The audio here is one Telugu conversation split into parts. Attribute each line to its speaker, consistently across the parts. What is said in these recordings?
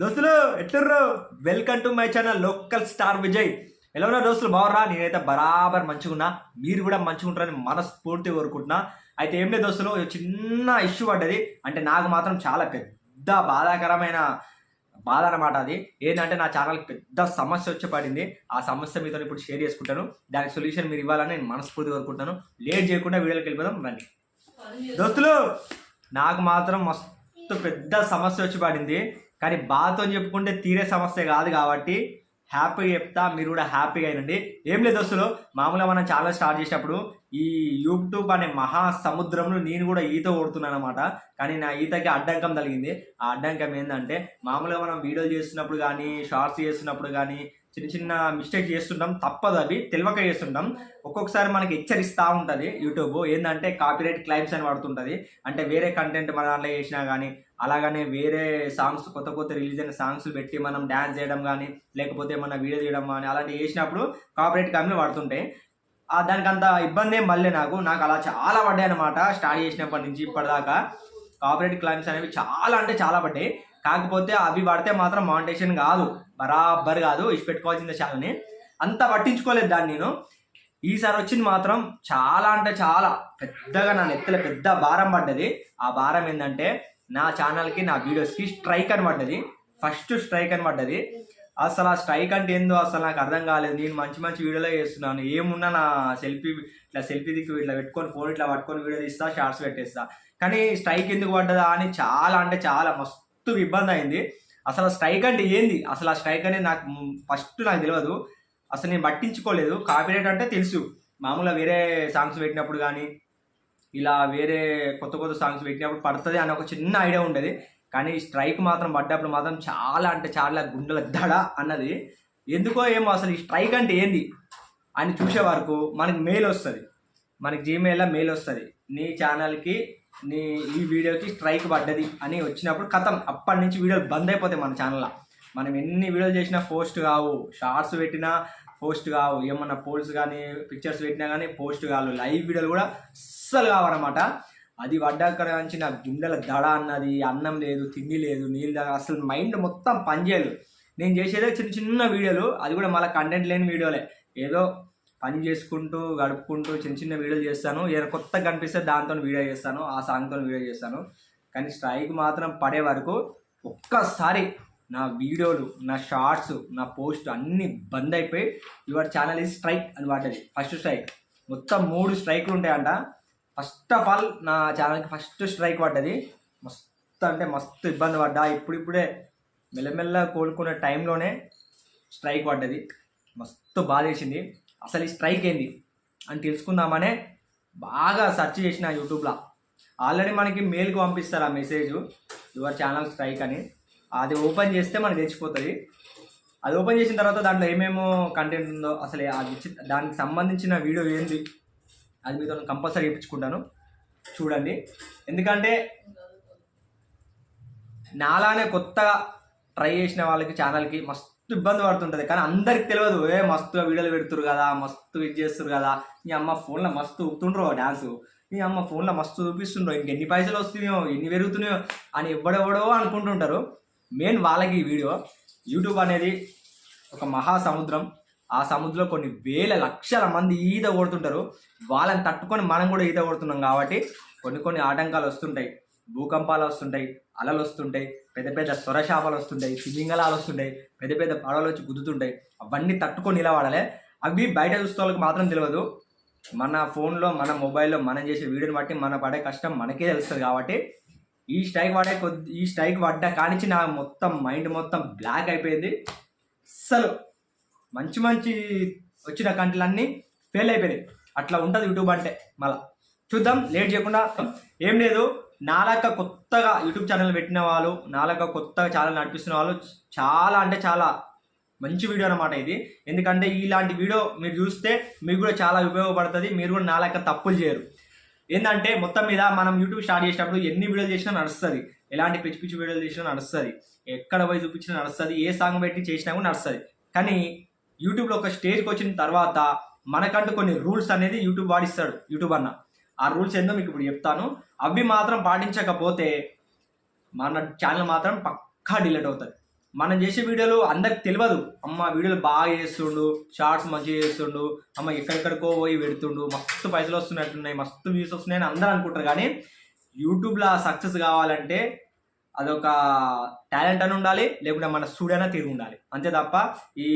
Speaker 1: దోస్తులు ఎట్లుర్రు? Welcome to my channel local star Vijay ఎలా ఉన్నారు దోస్తులు? బాగురా నేనైతే బరాబర్ మంచిగున్నా మీరు కూడా మంచిగా ఉంటారని మనస్ఫూర్తి కోరుకుంటున్నా. అయితే ఏం లేదు దోస్తులు చిన్న ఇష్యూ పడ్డది. అంటే నాకు మాత్రం చాలా పెద్ద బాధాకరమైన బాధ అనమాట అది. ఏంటంటే నా ఛానల్కి పెద్ద సమస్య వచ్చి పడింది. ఆ సమస్య మీతో ఇప్పుడు షేర్ చేసుకుంటాను. దానికి సొల్యూషన్ మీరు ఇవ్వాలని నేను మనస్ఫూర్తి కోరుకుంటాను లేట్ చేయకుండా వీడియోకి వెళ్ళిపోదాం రండి. దోస్తులు నాకు మాత్రం మస్తు పెద్ద సమస్య వచ్చి పడింది. కానీ బాధతో చెప్పుకుంటే తీరే సమస్య కాదు కాబట్టి హ్యాపీగా చెప్తా. మీరు కూడా హ్యాపీగా అయినండి. ఏం లేదు అసలు మామూలుగా మనం ఛానల్ స్టార్ట్ చేసినప్పుడు ఈ యూట్యూబ్ అనే మహా సముద్రంలో నేను కూడా ఈత కొడుతున్నాను అనమాట కానీ నా ఈతకి అడ్డంకం కలిగింది ఆ అడ్డంకం ఏంటంటే మామూలుగా మనం వీడియోలు చేస్తున్నప్పుడు కానీ షార్ట్స్ చేస్తున్నప్పుడు కానీ చిన్న చిన్న మిస్టేక్ చేస్తుంటాం. తప్పదు అవి. తెలియక చేస్తుంటాం. ఒక్కొక్కసారి మనకి హెచ్చరిస్తూ ఉంటుంది యూట్యూబ్. ఏంటంటే కాపీరైట్ క్లైమ్స్ అని పడుతుంటుంది. అంటే వేరే కంటెంట్ మన దాంట్లో చేసినా కానీ అలాగనే వేరే సాంగ్స్ కొత్త కొత్త రిలీజ్ అయిన సాంగ్స్ పెట్టి మనం డ్యాన్స్ చేయడం కానీ లేకపోతే మన వీడియో చేయడం కానీ అలాంటివి చేసినప్పుడు కాపరేట్ కంపెనీ పడుతుంటాయి ఆ దానికి అంత ఇబ్బంది ఏం మళ్ళీ నాకు. నాకు అలా చాలా పడ్డాయి అనమాట స్టార్ట్ చేసినప్పటి నుంచి ఇప్పటిదాకా కాపరేట్ క్లైమ్స్ అనేవి చాలా అంటే చాలా పడ్డాయి. కాకపోతే అవి పడితే మాత్రం మానిటేషన్ కాదు. బరాబర్ కాదు. ఇచ్చి పెట్టుకోవాల్సిందే ఛానల్ని అంత పట్టించుకోలేదు దాన్ని నేను. ఈసారి వచ్చింది మాత్రం చాలా అంటే చాలా పెద్దగా నా నెత్తల పెద్ద భారం పడ్డది. ఆ భారం ఏంటంటే నా ఛానల్కి నా వీడియోస్కి స్ట్రైక్ అని పడ్డది ఫస్ట్ స్ట్రైక్ అని పడ్డది అసలు ఆ స్ట్రైక్ అంటే ఏందో అసలు నాకు అర్థం కాలేదు. నేను మంచి మంచి వీడియోలో చేస్తున్నాను. ఏమున్నా నా సెల్ఫీ ఇట్లా సెల్ఫీ దిక్కు ఇట్లా పెట్టుకొని ఫోన్ ఇట్లా పట్టుకొని వీడియో తీస్తా షార్ట్స్ పెట్టేస్తా. కానీ స్ట్రైక్ ఎందుకు పడ్డదా అని చాలా అంటే చాలా మస్తు ఇబ్బంది అయింది. అసలు స్ట్రైక్ అంటే ఏంది? అసలు ఆ స్ట్రైక్ అనేది నాకు ఫస్ట్ నాకు తెలియదు అసలు నేను పట్టించుకోలేదు. కాపీరేట్ అంటే తెలుసు. మామూలుగా వేరే సాంగ్స్ పెట్టినప్పుడు కానీ ఇలా వేరే కొత్త కొత్త సాంగ్స్ పెట్టినప్పుడు పడుతుంది అని ఒక చిన్న ఐడియా ఉండేది. కానీ స్ట్రైక్ మాత్రం పడ్డప్పుడు మాత్రం చాలా అంటే చాలా గుండెల దడ అన్నది. ఎందుకో ఏమో అసలు ఈ స్ట్రైక్ అంటే ఏంది? అని చూసే వరకు మనకి మెయిల్ వస్తుంది. మనకి జీమెయిల్లో మెయిల్ వస్తుంది. నీ ఛానల్కి నీ ఈ వీడియోకి స్ట్రైక్ పడ్డది అని వచ్చినప్పుడు కథం అప్పటి నుంచి వీడియోలు బంద్ అయిపోతాయి మన ఛానల్లో మనం ఎన్ని వీడియోలు చేసినా పోస్ట్ కావు. షార్ట్స్ పెట్టినా పోస్ట్ కావు. ఏమన్నా పోల్స్ కానీ పిక్చర్స్ పెట్టినా కానీ పోస్ట్ కావు. లైవ్ వీడియోలు కూడా అస్సలు కావన్నమాట. అది పడ్డాక నుంచి నాకు గుండెల దడ అన్నది అన్నం లేదు తిండి లేదు నీళ్ళు తాగ- అసలు మైండ్ మొత్తం పనిచేయదు. నేను చేసేదే చిన్న చిన్న వీడియోలు అది కూడా మళ్ళీ కంటెంట్ లేని వీడియోలే ఏదో పని చేసుకుంటూ గడుపుకుంటూ చిన్న చిన్న వీడియోలు చేస్తాను. ఏదైనా కొత్తగా కనిపిస్తే దాంతో వీడియో చేస్తాను. ఆ సాంగ్తో వీడియో చేస్తాను. కానీ స్ట్రైక్ మాత్రం పడే వరకు ఒక్కసారి నా వీడియోలు నా షార్ట్స్ నా పోస్ట్ అన్నీ బంద్ అయిపోయి యువర్ ఛానల్ ఈజ్ స్ట్రైక్ అని పడ్డది. ఫస్ట్ స్ట్రైక్ మొత్తం మూడు స్ట్రైక్లు ఉంటాయంట. ఫస్ట్ ఆఫ్ ఆల్ నా ఛానల్కి ఫస్ట్ స్ట్రైక్ పడ్డది. మస్తు అంటే మస్తు ఇబ్బంది పడ్డా. ఇప్పుడిప్పుడే మెల్లమెల్ల కోలుకునే టైంలోనే స్ట్రైక్ పడ్డది. మస్తు బాధేసింది అసలు ఈ స్ట్రైక్ ఏంది అని తెలుసుకుందామనే బాగా సెర్చ్ చేసిన యూట్యూబ్లో. ఆల్రెడీ మనకి మెయిల్కి పంపిస్తారు ఆ మెసేజ్ యువర్ ఛానల్ స్ట్రైక్ అని. అది ఓపెన్ చేస్తే మనకు తెచ్చిపోతుంది అది ఓపెన్ చేసిన తర్వాత దాంట్లో ఏమేమో కంటెంట్ ఉందో అసలు అది దానికి సంబంధించిన వీడియో ఏంది అది మీతో కంపల్సరీ ఇప్పించుకుంటాను చూడండి. ఎందుకంటే నాలానే కొత్తగా ట్రై చేసిన వాళ్ళకి ఛానల్కి మస్తు ఇబ్బంది పడుతుంటుంది. కానీ అందరికి తెలియదు ఏ మస్తుగా వీడియోలు పెడుతురు కదా మస్తు ఇది చేస్తారు కదా మీ అమ్మ ఫోన్లో మస్తు ఊపుతుండ్రో డాన్స్ మీ అమ్మ ఫోన్లో మస్తు చూపిస్తుండ్రో ఇంకెన్ని పైసలు వస్తున్నాయో ఎన్ని పెరుగుతున్నాయో అని ఎవడెవడో అనుకుంటుంటారు. మెయిన్ వాళ్ళకి ఈ వీడియో. యూట్యూబ్ అనేది ఒక మహా సముద్రం ఆ సముద్రంలో కొన్ని వేల లక్షల మంది ఈత కొడుతుంటారు. వాళ్ళని తట్టుకొని మనం కూడా ఈత కొడుతున్నాం కాబట్టి కొన్ని కొన్ని ఆటంకాలు వస్తుంటాయి. భూకంపాలు వస్తుంటాయి అలలు వస్తుంటాయి పెద్ద పెద్ద స్వరశాపాలు వస్తుంటాయి తిమింగలాలు వస్తుంటాయి పెద్ద పెద్ద పడవలు వచ్చి గుద్దుతుంటాయి. అవన్నీ తట్టుకొని నిలబడాలి. అవి బయట చూస్తే మాత్రం తెలియదు మన ఫోన్లో మన మొబైల్లో మనం చేసే వీడియోని బట్టి మన పడే కష్టం మనకే తెలుస్తుంది కాబట్టి ఈ స్ట్రైక్ పడే కొద్ది ఈ స్ట్రైక్ పడ్డ కానించి నా మొత్తం మైండ్ మొత్తం బ్లాక్ అయిపోయింది. అసలు మంచి మంచి వచ్చిన కంటలన్నీ ఫెయిల్ అయిపోయినాయి. అట్లా ఉంటుంది యూట్యూబ్ అంటే మళ్ళా. చూద్దాం లేట్ చేయకుండా. ఏం లేదు నాలాక కొత్తగా యూట్యూబ్ ఛానల్ పెట్టిన వాళ్ళు నాలాక కొత్తగా ఛానల్ నడిపిస్తున్న వాళ్ళు చాలా అంటే చాలా మంచి వీడియో అనమాట ఇది. ఎందుకంటే ఇలాంటి వీడియో మీరు చూస్తే మీకు కూడా చాలా ఉపయోగపడుతుంది మీరు కూడా నాలాక తప్పులు చేయరు. ఏంటంటే మొత్తం మీద మనం యూట్యూబ్ స్టార్ట్ చేసినప్పుడు ఎన్ని వీడియోలు చేసినా నడుస్తుంది. ఎలాంటి పిచ్చి పిచ్చి వీడియోలు చేసినా నడుస్తుంది. ఎక్కడ పోయి చూపించినా నడుస్తుంది. ఏ సాంగ్ పెట్టి చేసినా కూడా నడుస్తుంది. కానీ యూట్యూబ్లో ఒక స్టేజ్కి వచ్చిన తర్వాత మనకంటూ కొన్ని రూల్స్ అనేది యూట్యూబ్ వాడిస్తాడు. యూట్యూబ్ అన్న. ఆ రూల్స్ ఏందో మీకు ఇప్పుడు చెప్తాను. అవి మాత్రం పాటించకపోతే మన ఛానల్ మాత్రం పక్కా డిలీట్ అవుతుంది. మనం చేసే వీడియోలు అందరికి తెలియదు. అమ్మ వీడియోలు బాగా చేస్తుండు షార్ట్స్ మంచిగా చేస్తుండు అమ్మ ఎక్కడెక్కడికో పోయి పెడుతుండు మస్తు పైసలు వస్తున్నట్టున్నాయి మస్తు వ్యూస్ వస్తున్నాయని అందరూ అనుకుంటారు. కానీ యూట్యూబ్లో సక్సెస్ కావాలంటే అదొక టాలెంట్ అని ఉండాలి లేకుంటే మన స్టూడైనా తిరిగి ఉండాలి. అంతే తప్ప ఈ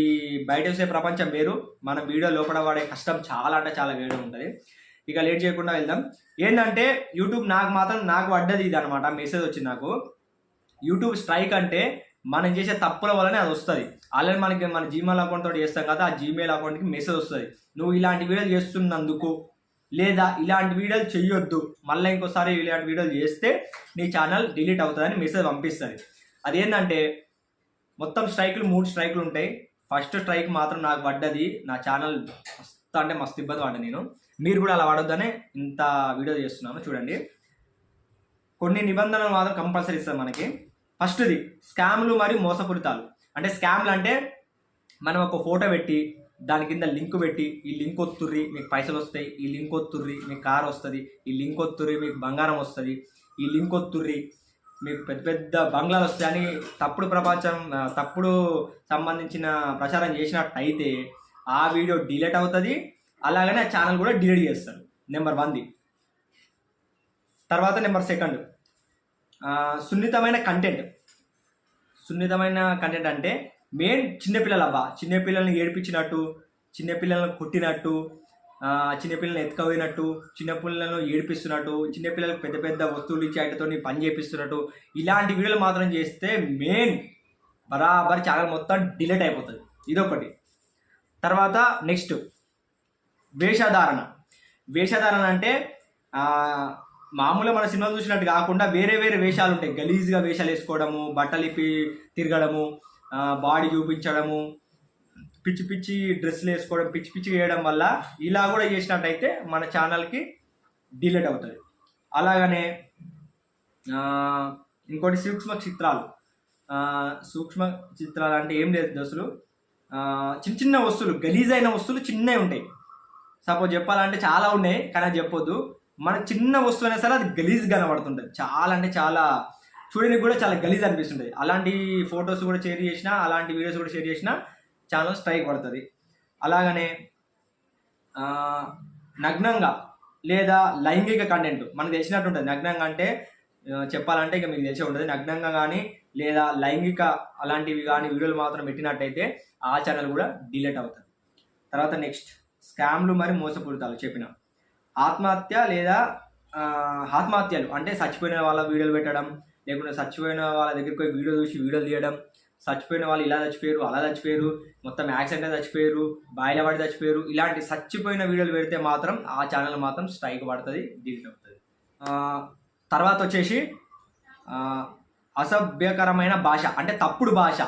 Speaker 1: బయట చూసే ప్రపంచం వేరు మన వీడియో లోపల పడే కష్టం చాలా అంటే చాలా వేరే ఉంటుంది. ఇక లేట్ చేయకుండా వెళ్దాం. ఏంటంటే యూట్యూబ్ నాకు మాత్రం నాకు పడ్డది ఇది అనమాట మెసేజ్ వచ్చింది నాకు. యూట్యూబ్ స్ట్రైక్ అంటే మనం చేసే తప్పుల వల్లనే అది వస్తుంది. ఆల్రెడీ మనకి మన జీమెయిల్ అకౌంట్ తోటి చేస్తాం కదా ఆ జీమెయిల్ అకౌంట్కి మెసేజ్ వస్తుంది. నువ్వు ఇలాంటి వీడియోలు చేస్తున్నందుకు లేదా ఇలాంటి వీడియోలు చేయొద్దు మళ్ళీ ఇంకోసారి ఇలాంటి వీడియోలు చేస్తే నీ ఛానల్ డిలీట్ అవుతుందని మెసేజ్ పంపిస్తుంది. అదేంటంటే మొత్తం స్ట్రైకులు మూడు స్ట్రైకులు ఉంటాయి. ఫస్ట్ స్ట్రైక్ మాత్రం నాకు పడ్డది నా ఛానల్ మస్తు అంటే మస్తు ఇబ్బంది పడ్డా నేను. మీరు కూడా అలా పడొద్దనే ఇంత వీడియో చేస్తున్నాను చూడండి. కొన్ని నిబంధనలు మాత్రం కంపల్సరీ ఇస్తుంది మనకి. ఫస్ట్ది స్కామ్లు మరియు మోసపూరితాలు. అంటే స్కామ్లు అంటే మనం ఒక ఫోటో పెట్టి దాని కింద లింక్ పెట్టి ఈ లింక్ ఒత్తుర్రి మీకు పైసలు వస్తాయి ఈ లింక్ ఒత్తుర్రి మీకు కార్ వస్తుంది ఈ లింక్ ఒత్తుర్రి మీకు బంగారం వస్తుంది ఈ లింక్ ఒత్తుర్రి మీకు పెద్ద పెద్ద బంగ్లాలు వస్తాయని తప్పుడు ప్రపంచం తప్పుడు సంబంధించిన ప్రచారం చేసినట్టయితే ఆ వీడియో డిలీట్ అవుతుంది అలాగనే ఆ ఛానల్ కూడా డిలీట్ చేస్తారు. నెంబర్ వన్ది. తర్వాత నెంబర్ సెకండ్. సున్నితమైన కంటెంట్ సున్నితమైన కంటెంట్ అంటే మెయిన్ చిన్నపిల్లలు అవ్వ చిన్నపిల్లల్ని ఏడిపించినట్టు చిన్నపిల్లలను కొట్టినట్టు ఆ, చిన్నపిల్లల్ని ఎత్తుకపోయినట్టు చిన్నపిల్లలను ఏడిపిస్తున్నట్టు చిన్నపిల్లలకు పెద్ద పెద్ద వస్తువులు ఇచ్చి వాటితో పని చేపిస్తున్నట్టు ఇలాంటి వీడియోలు మాత్రం చేస్తే మెయిన్ బరాబర్ ఛానల్ మొత్తం డిలీట్ అయిపోతుంది. ఇదొకటి. తర్వాత నెక్స్ట్ వేషధారణ. వేషధారణ అంటే మామూలుగా మన సినిమా చూసినట్టు కాకుండా వేరే వేరే వేషాలు ఉంటాయి. గలీజ్గా వేషాలు వేసుకోవడము బట్టలు ఇప్పి తిరగడము బాడీ చూపించడము పిచ్చి పిచ్చి డ్రెస్సులు వేసుకోవడం పిచ్చి పిచ్చి వేయడం వల్ల ఇలా కూడా చేసినట్టయితే మన ఛానల్కి డిలీట్ అవుతుంది. అలాగనే ఇంకోటి సూక్ష్మ చిత్రాలు. సూక్ష్మ చిత్రాలు అంటే ఏం లేదు దశలు చిన్న చిన్న వస్తువులు గలీజైన వస్తువులు చిన్నవి ఉంటాయి. సపోజ్ చెప్పాలంటే చాలా ఉన్నాయి కానీ చెప్పొద్దు. మన చిన్న వస్తువు అయినా సరే అది గలీజ్ కనబడుతుంటుంది. చాలా అంటే చాలా చూడడానికి కూడా చాలా గలీజ్ అనిపిస్తుంటుంది. అలాంటి ఫొటోస్ కూడా షేర్ చేసినా అలాంటి వీడియోస్ కూడా షేర్ చేసినా ఛానల్ స్ట్రైక్ పడుతుంది. అలాగనే నగ్నంగా లేదా లైంగిక కంటెంట్ మనకు తెలిసినట్టు ఉంటుంది. నగ్నంగా అంటే చెప్పాలంటే ఇక మీకు తెలిసే ఉంటుంది. నగ్నంగా కానీ లేదా లైంగిక అలాంటివి కానీ వీడియోలు మాత్రం పెట్టినట్టయితే ఆ ఛానల్ కూడా డిలీట్ అవుతుంది. తర్వాత నెక్స్ట్ స్కామ్లు మరి మోసపూరితాలు చెప్పిన. ఆత్మహత్య లేదా ఆత్మహత్యలు. అంటే చచ్చిపోయిన వాళ్ళ వీడియోలు పెట్టడం లేకుంటే చచ్చిపోయిన వాళ్ళ దగ్గరికి పోయి వీడియో చూసి వీడియోలు తీయడం చచ్చిపోయిన వాళ్ళు ఇలా చచ్చిపోయారు అలా చచ్చిపోయారు మొత్తం యాక్సిడెంట్ చచ్చిపోయారు బాయిల పడి చచ్చిపోయారు ఇలాంటి చచ్చిపోయిన వీడియోలు పెడితే మాత్రం ఆ ఛానల్ మాత్రం స్ట్రైక్ పడుతుంది డిలీట్ అవుతుంది. తర్వాత వచ్చేసి అసభ్యకరమైన భాష అంటే తప్పుడు భాష.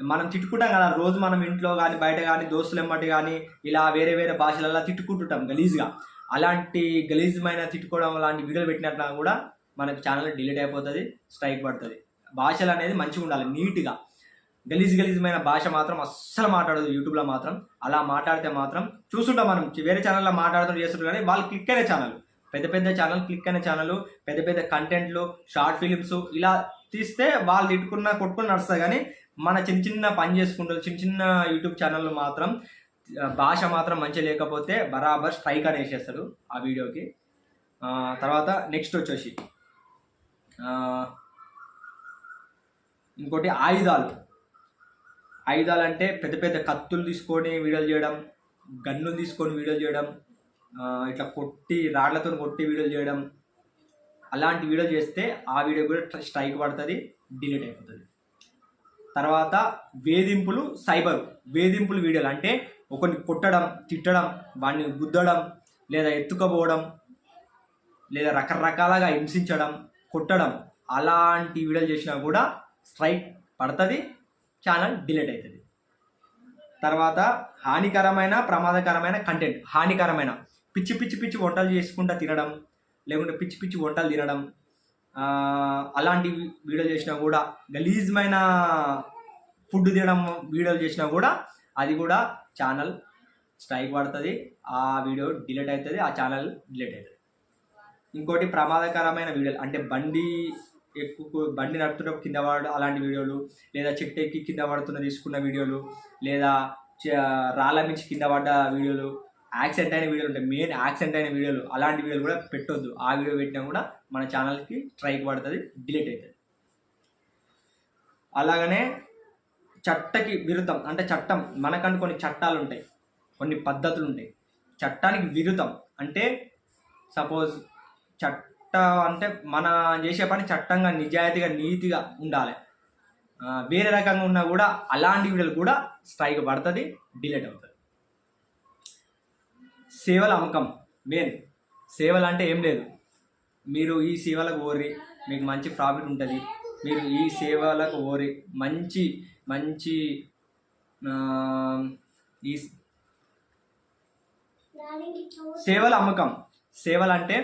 Speaker 1: మనం తిట్టుకుంటాం కదా రోజు మనం ఇంట్లో కానీ బయట కానీ దోస్తులు ఎమ్మటి కానీ ఇలా వేరే వేరే భాషలలో తిట్టుకుంటుంటాం గలీజ్గా. అలాంటి గలీజమైన తిట్టుకోవడం లాంటి వీడియోలు పెట్టినట్లా కూడా మనకు ఛానల్ డిలీట్ అయిపోతుంది స్ట్రైక్ పడుతుంది. భాషలు అనేది మంచిగా ఉండాలి నీట్గా. గలీజ్ గలీజమైన భాష మాత్రం అస్సలు మాట్లాడదు యూట్యూబ్లో మాత్రం. అలా మాట్లాడితే మాత్రం చూస్తుంటాం మనం వేరే ఛానల్లో మాట్లాడుతూ చేస్తుంటారు కానీ వాళ్ళు క్లిక్ అయిన ఛానల్ పెద్ద పెద్ద ఛానల్ క్లిక్ అయిన ఛానల్ పెద్ద పెద్ద కంటెంట్లు షార్ట్ ఫిలిమ్స్ ఇలా తీస్తే వాళ్ళు తిట్టుకున్న కొట్టుకుని నడుస్తుంది కానీ మన చిన్న చిన్న పని చేసుకుంటారు చిన్న చిన్న యూట్యూబ్ ఛానళ్ళు మాత్రం భాష మాత్రం మంచి లేకపోతే బరాబర్ స్ట్రైక్ అని వేసేస్తారు ఆ వీడియోకి. తర్వాత నెక్స్ట్ వచ్చేసి ఇంకోటి ఆయుధాలు. ఆయుధాలు అంటే పెద్ద పెద్ద కత్తులు తీసుకొని వీడియోలు చేయడం గన్నులు తీసుకొని వీడియోలు చేయడం ఇట్లా కొట్టి రాళ్ళతో కొట్టి వీడియోలు చేయడం అలాంటి వీడియోలు చేస్తే ఆ వీడియో కూడా స్ట్రైక్ పడుతుంది డిలీట్ అయిపోతుంది. తర్వాత వేధింపులు సైబర్ వేధింపులు వీడియోలు అంటే ఒకరిని కొట్టడం తిట్టడం వాడిని గుద్దడం లేదా ఎత్తుకపోవడం లేదా రకరకాలుగా హింసించడం కొట్టడం అలాంటి వీడియోలు చేసినా కూడా స్ట్రైక్ పడుతుంది ఛానల్ డిలీట్ అవుతుంది తర్వాత హానికరమైన ప్రమాదకరమైన కంటెంట్ హానికరమైన పిచ్చి పిచ్చి పిచ్చి వంటలు చేసుకుంటా తినడం లేకుంటే పిచ్చి పిచ్చి వంటలు తినడం అలాంటి వీడియోలు చేసినా కూడా గలీజ్మైన ఫుడ్ తినడం వీడియోలు చేసినా కూడా అది కూడా ఛానల్ స్ట్రైక్ పడుతుంది ఆ వీడియో డిలీట్ అవుతుంది ఆ ఛానల్ డిలీట్ అవుతుంది. ఇంకోటి ప్రమాదకరమైన వీడియోలు అంటే బండి ఎక్కువ బండి నడుపుతున్నప్పుడు కింద పడడం అలాంటి వీడియోలు లేదా చెట్టు ఎక్కి కింద పడుతున్న తీసుకున్న వీడియోలు లేదా రాళ్ళ మించి కింద పడ్డ వీడియోలు యాక్సిడెంట్ అయిన వీడియోలు ఉంటాయి. మెయిన్ యాక్సిడెంట్ అయిన వీడియోలు అలాంటి వీడియోలు కూడా పెట్టొద్దు. ఆ వీడియో పెట్టినా కూడా మన ఛానల్కి స్ట్రైక్ పడుతుంది డిలీట్ అవుతుంది. అలాగనే చట్టకి విరుద్ధం. అంటే చట్టం. మనకంటూ కొన్ని చట్టాలు ఉంటాయి కొన్ని పద్ధతులు ఉంటాయి చట్టానికి విరుద్ధం. అంటే సపోజ్ చట్ట అంటే మన చేసే పని చట్టంగా నిజాయితీగా నీతిగా ఉండాలి. వేరే రకంగా ఉన్నా కూడా అలాంటి వీడియోలు కూడా స్ట్రైక్ పడుతుంది డిలీట్ అవుతుంది. సేవల అమ్మకం. మెయిన్ సేవలు అంటే ఏం లేదు. మీరు ఈ సేవలకు ఓరి మీకు మంచి ప్రాఫిట్ ఉంటుంది. మీరు ఈ సేవలకు ఓరి మంచి మంచి ఈ సేవల అమ్మకం. సేవలు అంటే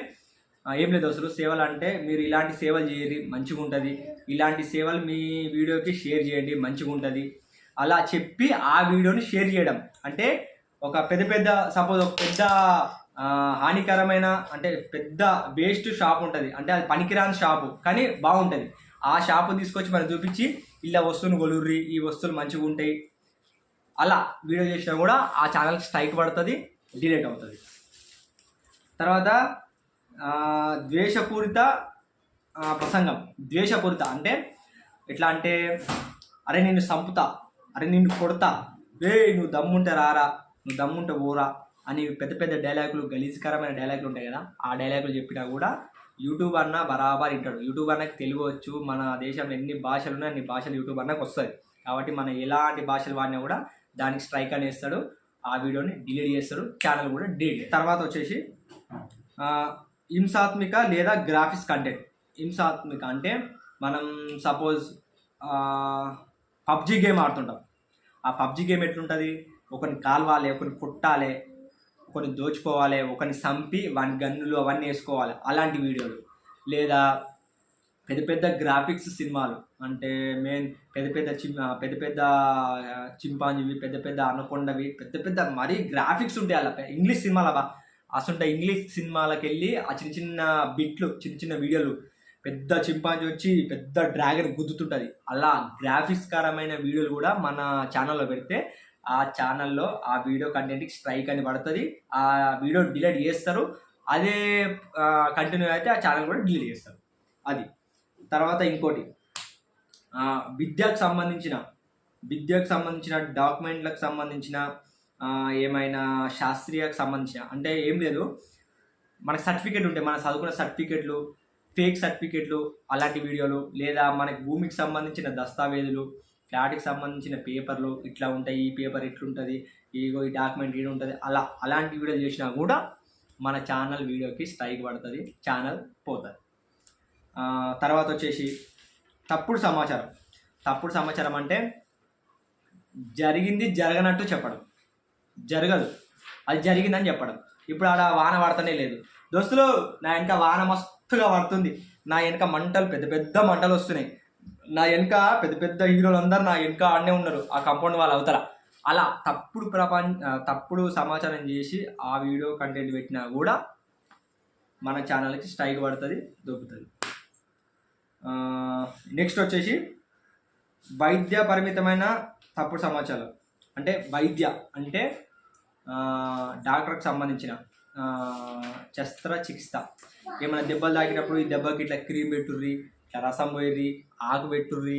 Speaker 1: ఏం లేదు అసలు. సేవలు అంటే మీరు ఇలాంటి సేవలు చేయరు మంచిగా ఉంటుంది. ఇలాంటి సేవలు మీ వీడియోకి షేర్ చేయండి మంచిగా ఉంటుంది. అలా చెప్పి ఆ వీడియోని షేర్ చేయడం. అంటే ఒక పెద్ద పెద్ద సపోజ్ ఒక పెద్ద హానికరమైన అంటే పెద్ద వేస్ట్ షాప్ ఉంటుంది. అంటే అది పనికిరాని షాపు కానీ బాగుంటుంది. ఆ షాపు తీసుకొచ్చి మనం చూపించి ఇలా వస్తువులు కొలుర్రి ఈ వస్తువులు మంచిగా ఉంటాయి. అలా వీడియో చేసినా కూడా ఆ ఛానల్కి స్ట్రైక్ పడుతుంది డిలేట్ అవుతుంది. తర్వాత ద్వేషపూరిత ప్రసంగం. ద్వేషపూరిత అంటే ఎట్లా అంటే అరే నేను చంపుతా అరే నిన్ను కొడతా వే నువ్వు దమ్ముంటే రారా నువ్వు దమ్ముంటే పోరా అని పెద్ద పెద్ద డైలాగులు గలీజ్కరమైన డైలాగులు ఉంటాయి కదా ఆ డైలాగులు చెప్పినా కూడా యూట్యూబ్ అన్న బరాబర్ వింటాడు. యూట్యూబ్ అన్నకి తెలుగు వచ్చు మన దేశంలో ఎన్ని భాషలు ఉన్నాయి అన్ని భాషలు యూట్యూబ్ అన్నకు వస్తుంది కాబట్టి మనం ఎలాంటి భాషలు వాడినా కూడా దానికి స్ట్రైక్ అనేస్తాడు వేస్తాడు. ఆ వీడియోని డిలీట్ చేస్తాడు. ఛానల్ కూడా డిలీట్ తర్వాత వచ్చేసి హింసాత్మిక లేదా గ్రాఫిక్స్ కంటెంట్ హింసాత్మిక అంటే మనం సపోజ్ పబ్జి గేమ్ ఆడుతుంటాం. ఆ పబ్జి గేమ్ ఎట్లుంటుంది? ఒకరిని కాల్వాలి ఒకరిని కొట్టాలి ఒకరిని దోచుకోవాలి ఒకరిని చంపి వాని గన్నులు అవన్నీ వేసుకోవాలి. అలాంటి వీడియోలు. లేదా పెద్ద పెద్ద గ్రాఫిక్స్ సినిమాలు. అంటే మెయిన్ పెద్ద పెద్ద చిమ్ పెద్ద పెద్ద చింపాంజీవి పెద్ద పెద్ద అనకొండవి పెద్ద పెద్ద మరీ గ్రాఫిక్స్ ఉంటాయి అలా. ఇంగ్లీష్ సినిమాలు అబ్బా. అసలు ఇంగ్లీష్ సినిమాలకు వెళ్ళి ఆ చిన్న చిన్న బిట్లు చిన్న చిన్న వీడియోలు. పెద్ద చింపాంజీ వచ్చి పెద్ద డ్రాగన్ గుద్దుతుంటుంది. అలా గ్రాఫిక్స్ కరమైన వీడియోలు కూడా మన ఛానల్లో పెడితే ఆ ఛానల్లో ఆ వీడియో కంటెంట్కి స్ట్రైక్ అని పడుతుంది. ఆ వీడియో డిలీట్ చేస్తారు. అదే కంటిన్యూ అయితే ఆ ఛానల్ కూడా డిలీట్ చేస్తారు. అది. తర్వాత ఇంకోటి. విద్యకు సంబంధించిన విద్యకు సంబంధించిన డాక్యుమెంట్లకు సంబంధించిన ఏమైనా శాస్త్రీయకు సంబంధించిన అంటే ఏం లేదు. మనకు సర్టిఫికేట్ ఉంటాయి మన చదువుకున్న సర్టిఫికేట్లు ఫేక్ సర్టిఫికేట్లు అలాంటి వీడియోలు లేదా మనకి భూమికి సంబంధించిన దస్తావేజులు డాటికి సంబంధించిన పేపర్లు ఇట్లా ఉంటాయి ఈ పేపర్ ఇట్లుంటుంది ఇగో ఈ డాక్యుమెంట్ ఇది ఉంటుంది అలా అలాంటి వీడియోలు చేసినా కూడా మన ఛానల్ వీడియోకి స్ట్రైక్ పడుతుంది ఛానల్ పోతుంది. తర్వాత వచ్చేసి తప్పుడు సమాచారం. తప్పుడు సమాచారం అంటే జరిగింది జరగనట్టు చెప్పడం. జరగదు. అది జరిగిందని చెప్పడం. ఇప్పుడు ఆడ వాన పడతనే లేదు. దోస్తులు నా వెనక వాన మస్తుగా పడుతుంది. నా వెనక మంటలు పెద్ద పెద్ద మంటలు వస్తున్నాయి. నా వెనక పెద్ద పెద్ద హీరోలు నా వెనక ఆడనే ఉన్నారు. ఆ కంపౌండ్ వాళ్ళ అవతల. అలా తప్పుడు ప్రపంచ తప్పుడు సమాచారం చేసి ఆ వీడియో కంటెంట్ పెట్టినా కూడా మన ఛానల్కి స్ట్రైక్ పడుతుంది దొరుకుతుంది నెక్స్ట్ వచ్చేసి వైద్య పరిమితమైన తప్పుడు సమాచారం. అంటే వైద్య అంటే డాక్టర్కి సంబంధించిన శస్త్రచికిత్స. ఏమైనా దెబ్బలు తాకినప్పుడు ఈ దెబ్బకి ఇట్లా క్రీమ్ పెట్టుర్రి రసం పోయిర్రి ఆకు పెట్టుర్రి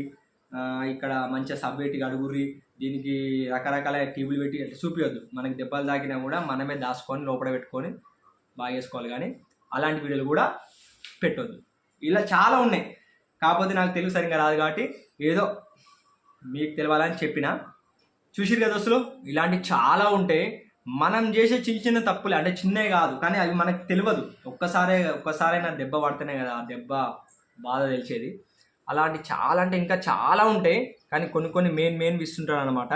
Speaker 1: ఇక్కడ మంచిగా సబ్ పెట్టి అడుగుర్రి దీనికి రకరకాల ట్యూబులు పెట్టి అట్లా చూపించొద్దు మనకి దెబ్బలు తాకినా కూడా మనమే దాచుకొని లోపల పెట్టుకొని బాగా చేసుకోవాలి. కానీ అలాంటి వీడియోలు కూడా పెట్టొద్దు. ఇలా చాలా ఉన్నాయి. కాకపోతే నాకు తెలుగు సరిగ్గా రాదు కాబట్టి ఏదో మీకు తెలవాలని చెప్పిన. చూసిరు కదా అసలు ఇలాంటి చాలా ఉంటాయి. మనం చేసే చిన్న చిన్న తప్పులే. అంటే చిన్నవి కాదు. కానీ అవి మనకు తెలియదు ఒక్కసారే ఒక్కసారైనా దెబ్బ పడితేనే కదా ఆ దెబ్బ బాధ తెలిసేది. అలాంటి చాలా అంటే ఇంకా చాలా ఉంటాయి కానీ కొన్ని కొన్ని మెయిన్ మెయిన్ ఇస్తుంటారు అనమాట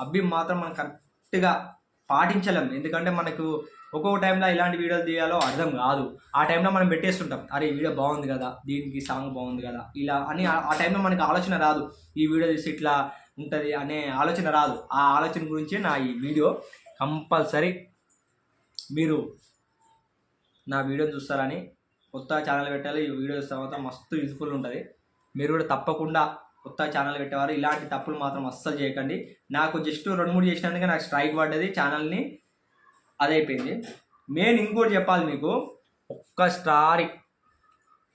Speaker 1: అవి మాత్రం మనం కరెక్ట్గా పాటించలేం. ఎందుకంటే మనకు ఒక్కొక్క టైంలో ఇలాంటి వీడియోలు తీయాలో అర్థం కాదు. ఆ టైంలో మనం పెట్టేస్తుంటాం. అరే ఈ వీడియో బాగుంది కదా దీనికి సాంగ్ బాగుంది కదా ఇలా అని ఆ- టైంలో మనకి ఆలోచన రాదు. ఈ వీడియో తీసి ఇట్లా ఉంటుంది అనే ఆలోచన రాదు. ఆ ఆలోచన గురించే నా ఈ వీడియో. కంపల్సరీ మీరు నా వీడియో చూస్తారని కొత్త ఛానల్ పెట్టాలి ఈ వీడియోస్ తర్వాత మస్తు యూజ్ఫుల్ ఉంటుంది. మీరు కూడా తప్పకుండా కొత్త ఛానల్ పెట్టేవారు. ఇలాంటి తప్పులు మాత్రం అస్సలు చేయకండి. నాకు జస్ట్ రెండు మూడు చేసినందుకే నాకు స్ట్రైక్ పడ్డది ఛానల్ని అదైపోయింది మెయిన్ ఇంకోటి చెప్పాలి మీకు. ఒక్కసారి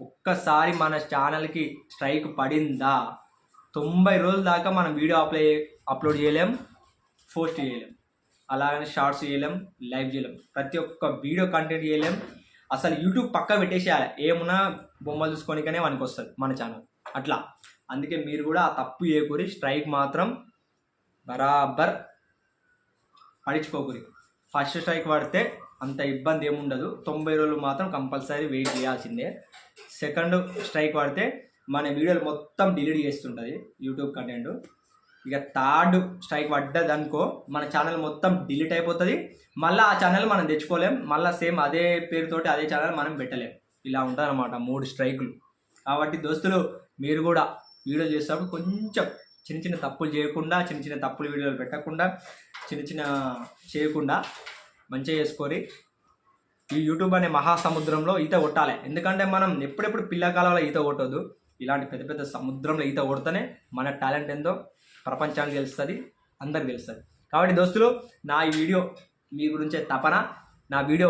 Speaker 1: ఒక్కసారి మన ఛానల్కి స్ట్రైక్ పడిందా? తొంభై రోజుల దాకా మనం వీడియో అప్లై అప్లోడ్ చేయలేం పోస్ట్ చేయలేం. అలాగనే షార్ట్స్ చేయలేం లైవ్ చేయలేం. ప్రతి ఒక్క వీడియో కంటెంట్ చేయలేం. అసలు యూట్యూబ్ పక్క పెట్టేసేయాలి. ఏమున్నా బొమ్మలు చూసుకోనికనే మనకి వస్తుంది మన ఛానల్ అట్లా. అందుకే మీరు కూడా ఆ తప్పు చేయకూరి స్ట్రైక్ మాత్రం బరాబర్ పడించుకోకూరి ఫస్ట్ స్ట్రైక్ పడితే అంత ఇబ్బంది ఏముండదు తొంభై రోజులు మాత్రం కంపల్సరీ వెయిట్ చేయాల్సిందే. సెకండ్ స్ట్రైక్ పడితే మన వీడియోలు మొత్తం డిలీట్ చేస్తుంటుంది యూట్యూబ్ కంటెంట్ ఇక థర్డ్ స్ట్రైక్ పడ్డదనుకో మన ఛానల్ మొత్తం డిలీట్ అయిపోతుంది. మళ్ళీ ఆ ఛానల్ మనం తెచ్చుకోలేం. మళ్ళీ సేమ్ అదే పేరుతోటి అదే ఛానల్ మనం పెట్టలేం. ఇలా ఉంటుందన్నమాట మూడు స్ట్రైకులు. కాబట్టి దోస్తులు మీరు కూడా వీడియో చేసేటప్పుడు కొంచెం చిన్న చిన్న తప్పులు చేయకుండా చిన్న చిన్న తప్పులు వీడియోలు పెట్టకుండా చిన్న చిన్న చేయకుండా మంచిగా చేసుకొని ఈ యూట్యూబ్ అనే మహాసముద్రంలో ఈత కొట్టాలి. ఎందుకంటే మనం ఎప్పుడెప్పుడు పిల్లకాలంలో ఈత కొట్టదు ఇలాంటి పెద్ద పెద్ద సముద్రంలో ఈత కొడితేనే మన టాలెంట్ ఏందో ప్రపంచానికి తెలుస్తుంది అందరికి తెలుస్తుంది కాబట్టి దోస్తులు నా ఈ వీడియో మీ గురించే తపన. నా వీడియో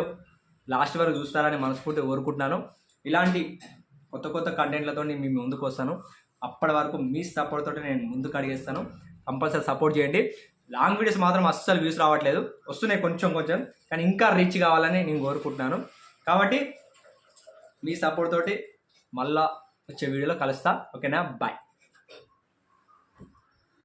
Speaker 1: లాస్ట్ వరకు చూస్తారని మనస్ఫూర్తిగా కోరుకుంటున్నాను. ఇలాంటి కొత్త కొత్త కంటెంట్లతో మేము మీ ముందుకు వస్తాను. అప్పటి వరకు మీ సపోర్ట్ తోటి నేను ముందుకు అడిగేస్తాను. కంపల్సరీ సపోర్ట్ చేయండి. లాంగ్ వీడియోస్ మాత్రం అస్సలు వ్యూస్ రావట్లేదు. వస్తున్నాయి కొంచెం కొంచెం కానీ ఇంకా రీచ్ కావాలని నేను కోరుకుంటున్నాను. కాబట్టి మీ సపోర్ట్ తోటి మళ్ళా వచ్చే వీడియోలో కలుస్తా. ఓకేనా? బాయ్